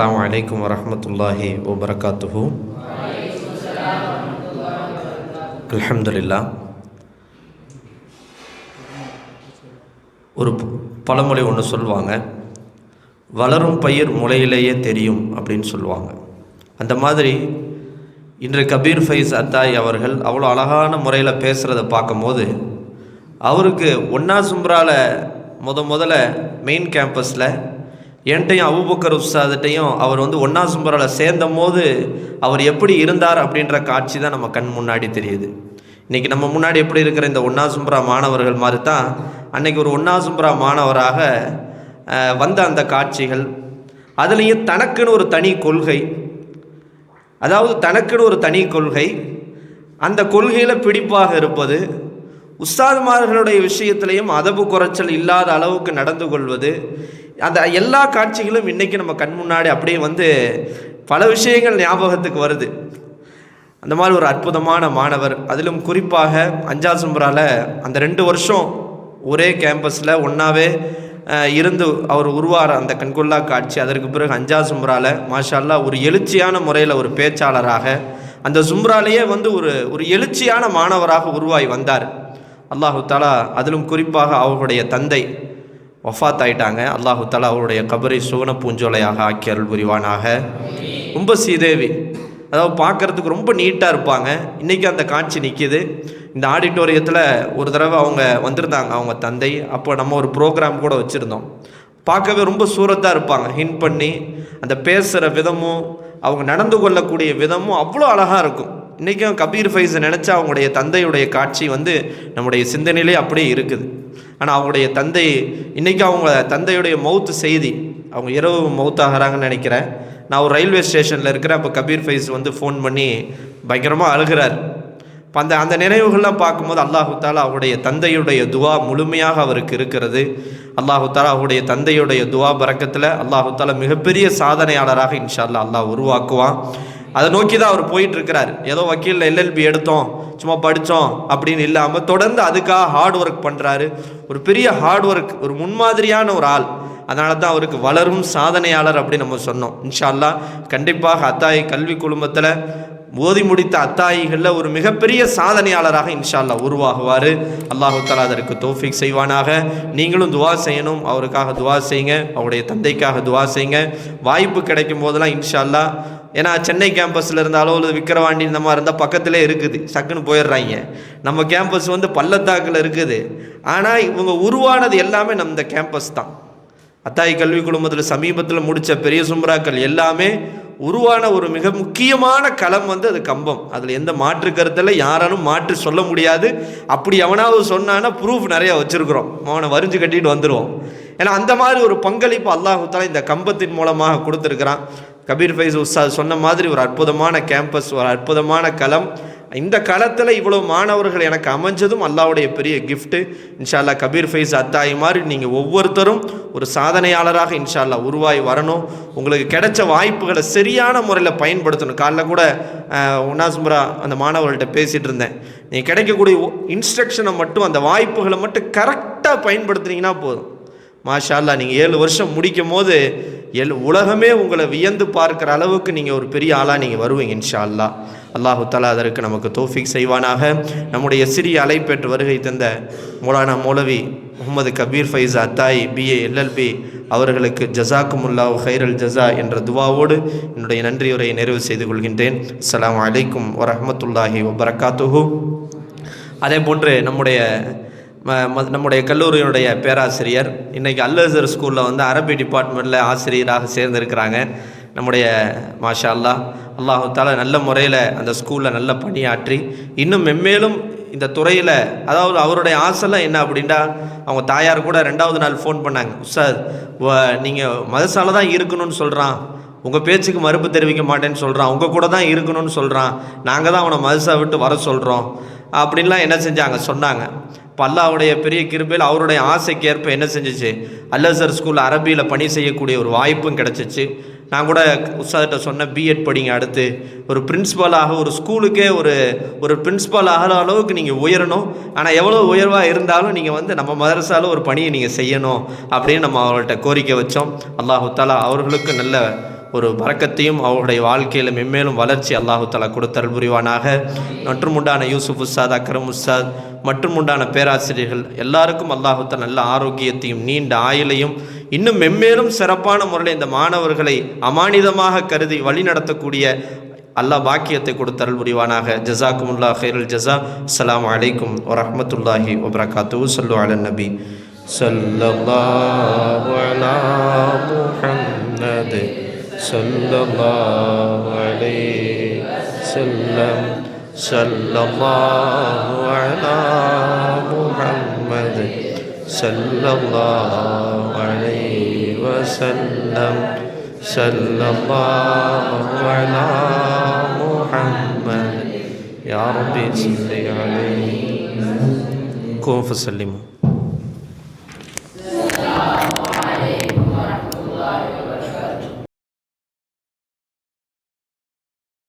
அஸ்லாம் வலைக்கம் வரமத்துல்லாஹி வபரகாத்துஹூ. அலமதுல்லா ஒரு பழமொழி ஒன்று சொல்லுவாங்க வளரும் பயிர் முளையிலேயே தெரியும் அப்படின்னு சொல்லுவாங்க. அந்த மாதிரி இன்று கபீர் ஃபைஸ் அத்தாய் அவர்கள் அவ்வளோ அழகான முறையில் பேசுகிறத பார்க்கும்போது அவருக்கு ஒன்னா சும்ரால முத முதல்ல மெயின் கேம்பஸில் என்கிட்டையும் அபுபக்கர் உஸ்தாதிட்டையும் அவர் வந்து ஒன்னா சும்ரால சேர்ந்த போது அவர் எப்படி இருந்தார் அப்படின்ற காட்சி தான் நம்ம கண் முன்னாடி தெரியுது. இன்றைக்கி நம்ம முன்னாடி எப்படி இருக்கிற இந்த ஒன்னா சும்பரா மாணவர்கள் மாதிரி தான் அன்னைக்கு ஒரு ஒன்னா சும்பரா மாணவராக வந்த அந்த காட்சிகள். அதுலேயும் தனக்குன்னு ஒரு தனி கொள்கை. அதாவது தனக்குன்னு ஒரு தனி கொள்கை. அந்த கொள்கையில் பிடிப்பாக இருப்பது உஸ்தாதுமார்களுடைய விஷயத்திலையும் அதபு குறைச்சல் இல்லாத அளவுக்கு நடந்து கொள்வது அந்த எல்லா காட்சிகளும் இன்றைக்கி நம்ம கண் முன்னாடி அப்படியே வந்து பல விஷயங்கள் ஞாபகத்துக்கு வருது. அந்த மாதிரி ஒரு அற்புதமான மாணவர். அதிலும் குறிப்பாக அஞ்சாசும்பரால அந்த ரெண்டு வருஷம் ஒரே கேம்பஸில் ஒன்றாவே இருந்து அவர் உருவார அந்த கண்கொள்ளா காட்சி அதற்கு பிறகு அஞ்சா சும்ரால மாஷால்லா ஒரு எழுச்சியான முறையில் ஒரு பேச்சாளராக அந்த சும்ராலேயே வந்து ஒரு ஒரு எழுச்சியான மாணவராக உருவாகி வந்தார். அல்லாஹு தாலா அதிலும் குறிப்பாக அவர்களுடைய தந்தை வஃபாத் ஆயிட்டாங்க அல்லாஹு தாலா அவருடைய கபரை சுவன பூஞ்சோலையாக ஆக்கி அருள் புரிவானாக. ரொம்ப சீதேவி. அதாவது பார்க்கறதுக்கு ரொம்ப நீட்டாக இருப்பாங்க. இன்றைக்கி அந்த காட்சி நிற்கிது இந்த ஆடிட்டோரியத்தில் ஒரு தடவை அவங்க வந்திருந்தாங்க அவங்க தந்தை. அப்போ நம்ம ஒரு ப்ரோக்ராம் கூட வச்சுருந்தோம். பார்க்கவே ரொம்ப சூரத்தாக இருப்பாங்க. ஹின் பண்ணி அந்த பேசுகிற விதமும் அவங்க நடந்து கொள்ளக்கூடிய விதமும் அவ்வளோ அழகாக இருக்கும். இன்றைக்கும் கபீர் ஃபைஸை நினச்சா அவங்களுடைய தந்தையுடைய காட்சி வந்து நம்முடைய சிந்தனையிலே அப்படியே இருக்குது. ஆனால் அவங்களுடைய தந்தை இன்றைக்கி அவங்க தந்தையுடைய மவுத்து செய்தி அவங்க இரவு மவுத்தாகிறாங்கன்னு நினைக்கிறேன். நான் ஒரு ரயில்வே ஸ்டேஷனில் இருக்கிறேன் அப்போ கபீர் ஃபைஸ் வந்து ஃபோன் பண்ணி பயங்கரமாக அழுகிறார். இப்போ அந்த அந்த நினைவுகள்லாம் பார்க்கும்போது அல்லாஹு தாலா அவருடைய தந்தையுடைய துவா முழுமையாக அவருக்கு இருக்கிறது. அல்லாஹு தாலா அவருடைய தந்தையுடைய துவா பறக்கத்தில் அல்லாஹு தாலா மிகப்பெரிய சாதனையாளராக இன்ஷா அல்லா அல்லாஹ் உருவாக்குவான். அதை நோக்கி தான் அவர் போயிட்டு ஏதோ வக்கீலில் எல்எல்பி எடுத்தோம் சும்மா படித்தோம் அப்படின்னு இல்லாமல் தொடர்ந்து அதுக்காக ஹார்ட் ஒர்க் பண்ணுறாரு ஒரு பெரிய ஹார்ட் ஒர்க் ஒரு முன்மாதிரியான ஒரு ஆள். அதனால தான் அவருக்கு வளரும் சாதனையாளர் அப்படின்னு நம்ம சொன்னோம். இன்ஷா அல்லாஹ் கண்டிப்பாக அத்தாய் கல்வி குழுமத்தில் ஓதி முடித்த அத்தாயிகளில் ஒரு மிகப்பெரிய சாதனையாளராக இன்ஷால்லா உருவாகுவார். அல்லாஹு தலா அதற்கு தோஃபிக் செய்வானாக. நீங்களும் துவா செய்யணும். அவருக்காக துவா செய்யுங்க. அவருடைய தந்தைக்காக துவா செய்யுங்க. வாய்ப்பு கிடைக்கும் போதெல்லாம் இன்ஷால்லா ஏன்னா சென்னை கேம்பஸில் இருந்தாலோ இல்லை விக்கிரவாண்டி இந்த மாதிரி இருந்தால் பக்கத்திலே இருக்குது. சக்குன்னு போயிடுறாங்க. நம்ம கேம்பஸ் வந்து பள்ளத்தாக்கில் இருக்குது. ஆனால் இவங்க உருவானது எல்லாமே நம்ம இந்த கேம்பஸ் தான். அத்தாய் கல்வி குழுமத்தில் சமீபத்தில் முடித்த பெரிய சும்ராக்கள் எல்லாமே உருவான ஒரு மிக முக்கியமான களம் வந்து அது கம்பம். அதில் எந்த மாற்று கருத்தில் யாராலும் மாற்று சொல்ல முடியாது. அப்படி எவனாவது சொன்னான்னா ப்ரூஃப் நிறையா வச்சுருக்குறோம். அவனை வரிஞ்சு கட்டிட்டு வந்துடுவோம் ஏன்னா அந்த மாதிரி ஒரு பங்களிப்பு அல்லாஹு இந்த கம்பத்தின் மூலமாக கொடுத்துருக்குறான். கபீர் ஃபைஸ் உஸ்தாத் சொன்ன மாதிரி ஒரு அற்புதமான கேம்பஸ் ஒரு அற்புதமான களம். இந்த காலத்தில் இவ்வளோ மாணவர்கள் எனக்கு அமைஞ்சதும் அல்லாவுடைய பெரிய கிஃப்ட்டு இன்ஷா அல்லாஹ் கபீர் ஃபைஸ் அத்தாய் மாதிரி நீங்கள் ஒவ்வொருத்தரும் ஒரு சாதனையாளராக இன்ஷால்லா உருவாகி வரணும். உங்களுக்கு கிடைச்ச வாய்ப்புகளை சரியான முறையில் பயன்படுத்தணும். காலைல கூட உன்னாசுமரா அந்த மாணவர்கள்ட்ட பேசிகிட்டு இருந்தேன். நீங்கள் கிடைக்கக்கூடிய இன்ஸ்ட்ரக்ஷனை மட்டும் அந்த வாய்ப்புகளை மட்டும் கரெக்டாக பயன்படுத்துனீங்கன்னா போதும். மாஷா அல்லாஹ் நீங்கள் ஏழு வருஷம் முடிக்கும் போது எல் உலகமே உங்களை வியந்து பார்க்குற அளவுக்கு நீங்கள் ஒரு பெரிய ஆளாக நீங்கள் வருவீங்க இன்ஷா அல்லா அல்லாஹு தஆலா அதற்கு நமக்கு தோஃபிக் செய்வானாக. நம்முடைய சிறிய அலைப்பெற்று வருகை தந்த மௌலானா மௌலவி முகமது கபீர் ஃபைஸ் அத்தாய் பிஏ எல்எல்பி அவர்களுக்கு ஜசாக்குமுல்லா ஹைரல் ஜஸா என்ற துவாவோடு என்னுடைய நன்றியுரையை நிறைவு செய்து கொள்கின்றேன். அஸ்லாம் அலைக்கும் வரமத்துல்லாஹி வபரகாத்துஹு. அதே போன்று நம்முடைய ம- ம- நம்முடைய கல்லூரியினுடைய பேராசிரியர் இன்றைக்கி அல்லசர் ஸ்கூலில் வந்து அரபி டிபார்ட்மெண்ட்டில் ஆசிரியராக சேர்ந்திருக்கிறாங்க. நம்முடைய மாஷா அல்லாஹ் அல்லாஹு தாலா நல்ல முறையில் அந்த ஸ்கூலில் நல்ல பணியாற்றி இன்னும் மென்மேலும் இந்த துறையில் அதாவது அவருடைய ஆசைலாம் என்ன அப்படின்னா அவங்க தாயார் கூட ரெண்டாவது நாள் ஃபோன் பண்ணாங்க. உஸ்தாத் நீங்கள் மதசால தான் இருக்கணும்னு சொல்கிறான் உங்கள் பேச்சுக்கு மறுப்பு தெரிவிக்க மாட்டேன்னு சொல்கிறான் உங்கள் கூட தான் இருக்கணும்னு சொல்கிறான் நாங்கள் தான் அவனை மதுசா விட்டு வர சொல்கிறோம் அப்படின்லாம் என்ன செஞ்சாங்க? சொன்னாங்க. இப்போ அல்லாஹ்வுடைய பெரிய கிருபையில் அவருடைய ஆசைக்கு ஏற்ப என்ன செஞ்சுச்சு? அல்லசர் ஸ்கூல் அரபியில் பணி செய்யக்கூடிய ஒரு வாய்ப்பும் கிடச்சிச்சு. நான் கூட உஸ்தாதிட்ட சொன்னேன் பிஎட் படிங்க அடுத்து. ஒரு பிரின்ஸ்பலாக ஒரு ஸ்கூலுக்கே ஒரு ஒரு பிரின்ஸ்பல் ஆகிற அளவுக்கு நீங்கள் உயரணும். ஆனால் எவ்வளோ உயர்வாக இருந்தாலும் நீங்கள் வந்து நம்ம மதரசாவில் ஒரு பணியை நீங்கள் செய்யணும் அப்படின்னு நம்ம அவர்கள்ட்ட கோரிக்கை வச்சோம். அல்லாஹு தாலா அவர்களுக்கு நல்ல ஒரு வரக்கத்தையும் அவருடைய வாழ்க்கையில் மென்மேலும் வளர்ச்சி அல்லாஹு தலா கொடுத்தல் புரிவானாக. மற்றும் உண்டான யூசுப் உஸ்தாத் அக்ரம் உஸ்தாத் மற்றும் உண்டான பேராசிரியர்கள் எல்லாருக்கும் அல்லாஹுத்த நல்ல ஆரோக்கியத்தையும் நீண்ட ஆயுளையும் இன்னும் மென்மேலும் சிறப்பான முறையில் இந்த மாணவர்களை அமானிதமாக கருதி வழிநடத்தக்கூடிய அல்லாஹ் பாக்கியத்தை கொடுத்தருள் புரிவானாக. ஜசாக்குமுல்லா ஹைருல் ஜஸா. அஸ்லாம் அலைக்கும் வரமத்துல்லாஹி வபரகாத்து சொல்லு அலன் நபி. சல்லல்லாஹு صلى الله على محمد صلى الله عليه وسلم. صلى الله على محمد. يا رب صل عليه. كن فسلموا